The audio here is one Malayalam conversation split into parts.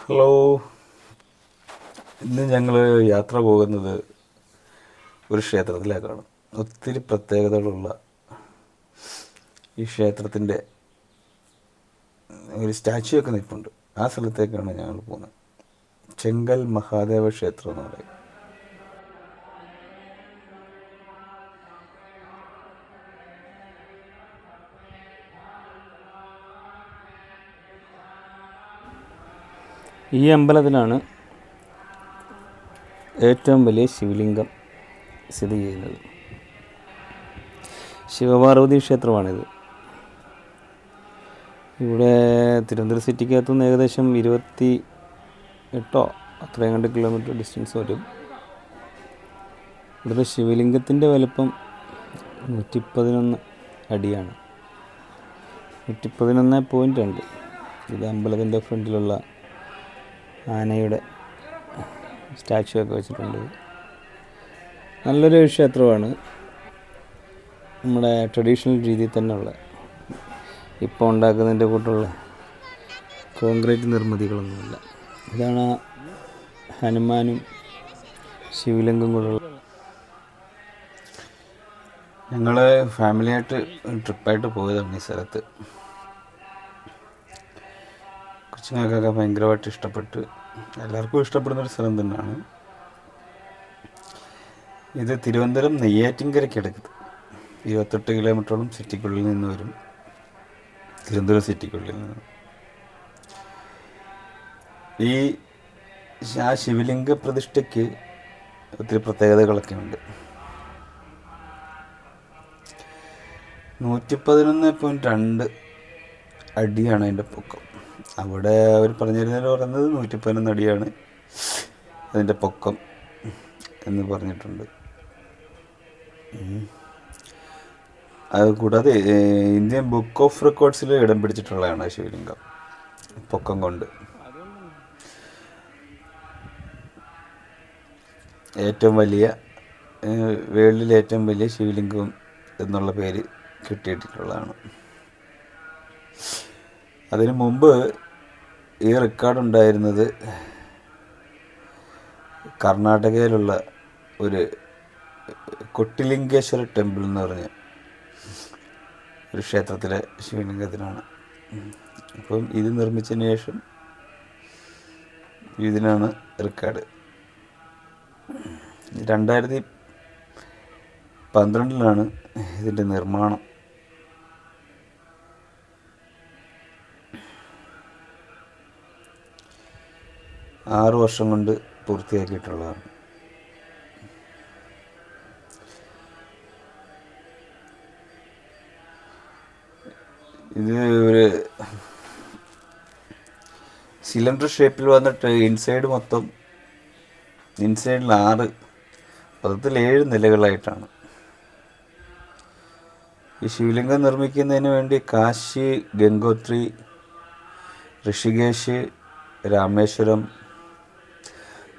ഹലോ. ഇന്ന് ഞങ്ങൾ യാത്ര പോകുന്നത് ഒരു ക്ഷേത്രത്തിലേക്കാണ്. ഒത്തിരി പ്രത്യേകതകളുള്ള ഈ ക്ഷേത്രത്തിന്റെ ഒരു സ്റ്റാച്ചു ഒക്കെ നിൽപ്പുണ്ട്. ആ സ്ഥലത്തേക്കാണ് ഞങ്ങൾ പോകുന്നത്. ചെങ്കൽ മഹാദേവ ക്ഷേത്രം എന്ന് പറയും. ഈ അമ്പലത്തിലാണ് ഏറ്റവും വലിയ ശിവലിംഗം സ്ഥിതി ചെയ്യുന്നത്. ശിവപാർവതി ക്ഷേത്രമാണിത്. ഇവിടെ തിരുവനന്തപുരം സിറ്റിക്കകത്തുനിന്ന് ഏകദേശം ഇരുപത്തി എട്ടോ അത്രയും കണ്ട് കിലോമീറ്റർ ഡിസ്റ്റൻസ് വരും. ഇവിടുത്തെ ശിവലിംഗത്തിന്റെ വലുപ്പം നൂറ്റി പതിനൊന്ന് അടിയാണ്. നൂറ്റി പതിനൊന്ന് പോയിന്റ് രണ്ട്. ഇത് അമ്പലത്തിന്റെ ഫ്രണ്ടിലുള്ള ആനയുടെ സ്റ്റാച്ചു ഒക്കെ വെച്ചിട്ടുണ്ട്. നല്ലൊരു ക്ഷേത്രമാണ്. നമ്മുടെ ട്രഡീഷണൽ രീതിയിൽ തന്നെയുള്ള ഇപ്പോൾ ഉണ്ടാക്കുന്നതിന്റെ കൂട്ടുള്ള കോൺക്രീറ്റ് നിർമ്മിതികളൊന്നുമില്ല. ഇതാണ് ഹനുമാനും ശിവലിംഗം കൊണ്ടുള്ള ഞങ്ങൾ ഫാമിലിയായിട്ട് ട്രിപ്പായിട്ട് പോയതാണ് ഈ സ്ഥലത്ത്. കൊച്ചുങ്ങൾക്കൊക്കെ ഭയങ്കരമായിട്ട് ഇഷ്ടപ്പെട്ട് എല്ലാവർക്കും ഇഷ്ടപ്പെടുന്ന ഒരു സ്ഥലം തന്നെയാണ്. ഇത് തിരുവനന്തപുരം നെയ്യാറ്റിൻകരയ്ക്ക് അടുത്ത്. ഇരുപത്തെട്ട് കിലോമീറ്ററോളം സിറ്റിക്കുള്ളിൽ നിന്ന് വരും. തിരുവനന്തപുരം സിറ്റിക്കുള്ളിൽ നിന്ന്. ഈ ആ ശിവലിംഗ പ്രതിഷ്ഠയ്ക്ക് ഒത്തിരി പ്രത്യേകതകളൊക്കെ ഉണ്ട്. നൂറ്റി പതിനൊന്ന് പോയിന്റ് രണ്ട് അടിയാണ് അതിന്റെ പൊക്കം. അവിടെ അവർ പറഞ്ഞിരുന്നതിൽ പറയുന്നത് നൂറ്റി പതിനൊന്ന് അടിയാണ്. അതിന്റെ പൊക്കം എന്ന് പറഞ്ഞിട്ടുണ്ട്. അത് കൂടാതെ ഇന്ത്യൻ ബുക്ക് ഓഫ് റെക്കോർഡ്സിൽ ഇടം പിടിച്ചിട്ടുള്ളതാണ് ശിവലിംഗം പൊക്കം കൊണ്ട്. ഏറ്റവും വലിയ വേൾഡിലെ ഏറ്റവും വലിയ ശിവലിംഗം എന്നുള്ള പേര് കിട്ടിയിട്ടുള്ളതാണ്. അതിനു മുമ്പ് ഈ റെക്കോർഡ് ഉണ്ടായിരുന്നത് കർണാടകയിലുള്ള ഒരു കൊട്ടിലിംഗേശ്വര ടെമ്പിൾ എന്ന് പറഞ്ഞ ഒരു ക്ഷേത്രത്തിലെ ശിവലിംഗത്തിനാണ് അപ്പം ഇത് നിർമ്മിച്ചതിന് ശേഷം ഇതിനാണ് റെക്കോർഡ് രണ്ടായിരത്തി പന്ത്രണ്ടിലാണ് ഇതിന്റെ നിർമ്മാണം. ആറ് വർഷം കൊണ്ട് പൂർത്തിയാക്കിയിട്ടുള്ളതാണ്. ഇത് ഒരു സിലിണ്ടർ ഷേപ്പിൽ വന്നിട്ട് ഇൻസൈഡ് മൊത്തം ഇൻസൈഡിൽ ആറ് മൊത്തത്തിൽ ഏഴ് നിലകളായിട്ടാണ്. ഈ ശിവലിംഗം നിർമ്മിക്കുന്നതിന് വേണ്ടി കാശി ഗംഗോത്രി ഋഷികേശ് രാമേശ്വരം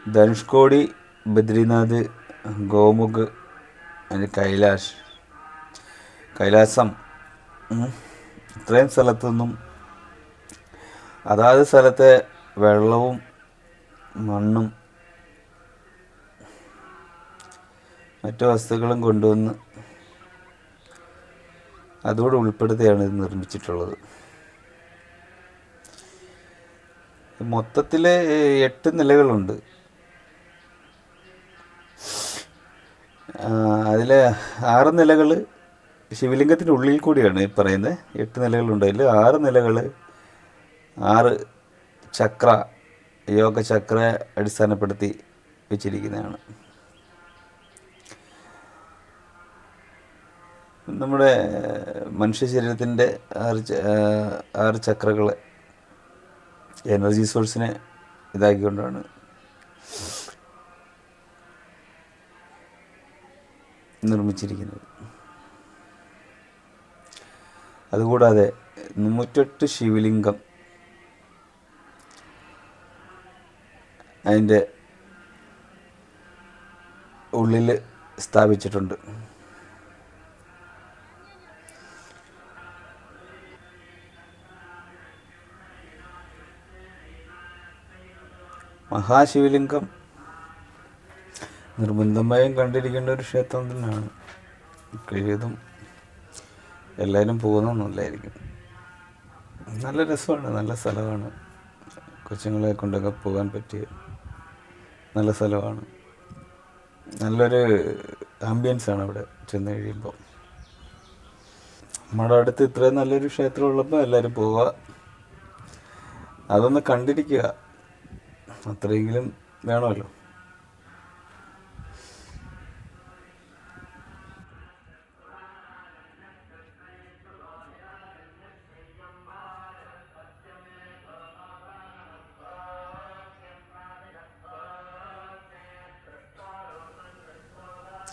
ധനുഷ്കോടി ബദ്രിനാഥ് ഗോമുഖ് അതിന് കൈലാഷ്. കൈലാസം. ഇത്രയും സ്ഥലത്തുനിന്നും അതാത് സ്ഥലത്തെ വെള്ളവും മണ്ണും മറ്റു വസ്തുക്കളും കൊണ്ടുവന്ന് അതോട് ഉൾപ്പെടുത്തിയാണ് ഇത് നിർമ്മിച്ചിട്ടുള്ളത്. മൊത്തത്തിൽ എട്ട് നിലകളുണ്ട്. അതിൽ ആറ് നിലകൾ ശിവലിംഗത്തിന്റെ ഉള്ളിൽ കൂടിയാണ് ഈ പറയുന്നത്. എട്ട് നിലകളുണ്ട്. അതിൽ ആറ് നിലകൾ ആറ് ചക്ര യോഗ ചക്ര അടിസ്ഥാനപ്പെടുത്തി വെച്ചിരിക്കുന്നതാണ്. നമ്മുടെ മനുഷ്യ ശരീരത്തിന്റെ ആറ് ആറ് ചക്രകൾ എനർജി സോഴ്സിനെ ഇതാക്കിക്കൊണ്ടാണ് നിർമ്മിച്ചിരിക്കുന്നത്. അതുകൂടാതെ നൂറ്റെട്ട് ശിവലിംഗം അതിന്റെ ഉള്ളിൽ സ്ഥാപിച്ചിട്ടുണ്ട്. മഹാശിവലിംഗം നിർബന്ധമായും കണ്ടിരിക്കേണ്ട ഒരു ക്ഷേത്രം തന്നെയാണ്. കഴിയതും എല്ലാവരും പോകുന്നൊന്നുമില്ലായിരിക്കും. നല്ല രസമാണ് നല്ല സ്ഥലമാണ്. കൊച്ചുങ്ങളെ കൊണ്ടൊക്കെ പോകാൻ പറ്റിയ നല്ല സ്ഥലമാണ്. നല്ലൊരു ആംബിയൻസ് ആണ് അവിടെ ചെന്ന് കഴിയുമ്പോൾ നമ്മുടെ അടുത്ത് ഇത്രയും നല്ലൊരു ക്ഷേത്രം ഉള്ളപ്പോൾ എല്ലാവരും പോവുക അതൊന്ന് കണ്ടിരിക്കുക. അത്രയെങ്കിലും വേണമല്ലോ.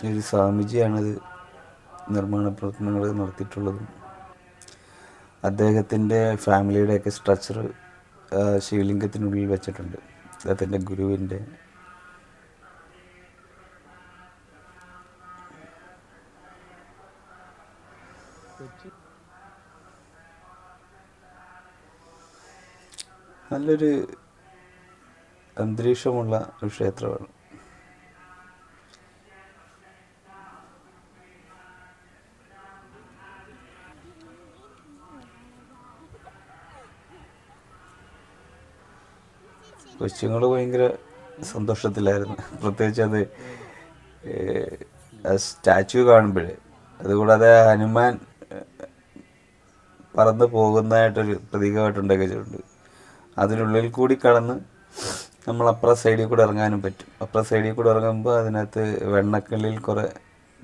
ഒരു സ്വാമിജിയാണത് നിർമ്മാണ പ്രവർത്തനങ്ങൾ നടത്തിയിട്ടുള്ളതും അദ്ദേഹത്തിന്റെ ഫാമിലിയുടെയൊക്കെ സ്ട്രക്ചർ ശിവലിംഗത്തിനുള്ളിൽ വെച്ചിട്ടുണ്ട്. അദ്ദേഹത്തിന്റെ ഗുരുവിന്റെ നല്ലൊരു അന്തരീക്ഷമുള്ള ഒരു ക്ഷേത്രമാണ്. കൊച്ചുങ്ങൾ ഭയങ്കര സന്തോഷത്തിലായിരുന്നു. പ്രത്യേകിച്ച് അത് സ്റ്റാച്ചു കാണുമ്പോഴേ. അതുകൂടാതെ ഹനുമാൻ പറന്ന് പോകുന്നതായിട്ടൊരു പ്രതീകമായിട്ട് അതിനുള്ളിൽ കൂടി കടന്ന് നമ്മൾ അപ്പുറ സൈഡിൽ കൂടെ ഇറങ്ങാനും പറ്റും. അപ്പുറ സൈഡിൽ കൂടെ ഇറങ്ങുമ്പോൾ അതിനകത്ത് വെണ്ണക്കല്ലിൽ കുറേ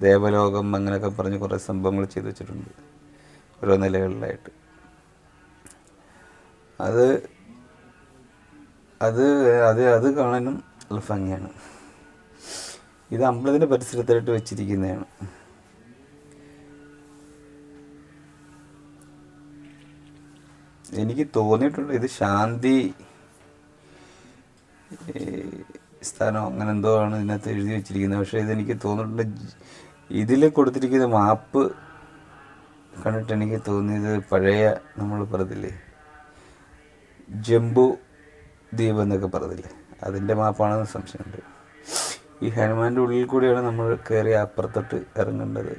ദേവലോകം അങ്ങനെയൊക്കെ പറഞ്ഞ് കുറേ സംഭവങ്ങൾ ചെയ്തു വെച്ചിട്ടുണ്ട്. ഓരോ നിലകളിലായിട്ട്. അത് അത് അത് അത് കാണാനും നല്ല ഭംഗിയാണ്. ഇത് അമ്പലത്തിന്റെ പരിസരത്തായിട്ട് വെച്ചിരിക്കുന്നതാണ്. എനിക്ക് തോന്നിയിട്ടുണ്ട് ഇത് ശാന്തി സ്ഥാനം അങ്ങനെ എന്തോ ആണ് ഇതിനകത്ത് എഴുതി വെച്ചിരിക്കുന്നത്. പക്ഷേ ഇതെനിക്ക് തോന്നിയിട്ടുണ്ട് ഇതിൽ കൊടുത്തിരിക്കുന്ന മാപ്പ് കണ്ടിട്ട് എനിക്ക് തോന്നിയത് പഴയ നമ്മൾ പറഞ്ഞില്ലേ ജംബു ദ്വീപ് എന്നൊക്കെ പറഞ്ഞില്ലേ? അതിന്റെ മാപ്പാണെന്ന് സംശയമുണ്ട്. ഈ ഹനുമാന്റെ ഉള്ളിൽ കൂടിയാണ് നമ്മൾ കയറി അപ്പുറത്തോട്ട് ഇറങ്ങേണ്ടത്.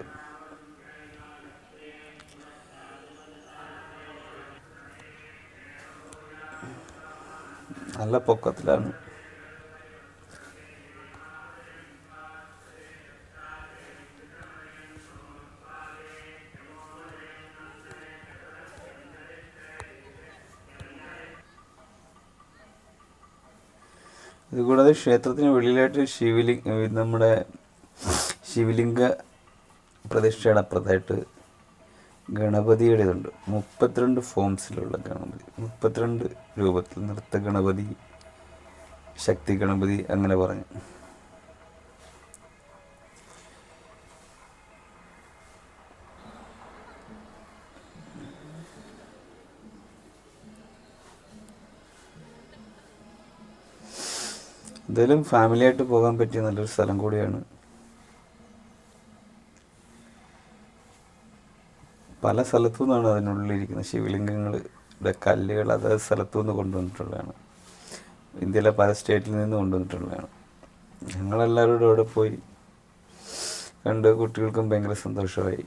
നല്ല പൊക്കത്തിലാണ്. ഇതുകൂടാതെ ക്ഷേത്രത്തിന് വെളിയിലായിട്ട് ശിവലിംഗ നമ്മുടെ ശിവലിംഗ പ്രതിഷ്ഠയുടെ അപ്പുറത്തായിട്ട് ഗണപതിയുടെ ഇതുണ്ട് മുപ്പത്തിരണ്ട് ഫോംസിലുള്ള ഗണപതി മുപ്പത്തിരണ്ട് രൂപത്തിൽ നൃത്ത ഗണപതി ശക്തി ഗണപതി അങ്ങനെ പറഞ്ഞു. എന്തായാലും ഫാമിലിയായിട്ട് പോകാൻ പറ്റിയ നല്ലൊരു സ്ഥലം കൂടിയാണ്. പല സ്ഥലത്തു നിന്നാണ് അതിനുള്ളിലിരിക്കുന്ന ശിവലിംഗങ്ങളുടെ കല്ലുകൾ അതായത് സ്ഥലത്തു നിന്ന് കൊണ്ടുവന്നിട്ടുള്ളതാണ്. ഇന്ത്യയിലെ പല സ്റ്റേറ്റിൽ നിന്ന് കൊണ്ടുവന്നിട്ടുള്ളതാണ്. ഞങ്ങളെല്ലാവരും അവിടെ പോയി? കണ്ട് കുട്ടികൾക്കും ഭയങ്കര സന്തോഷമായി.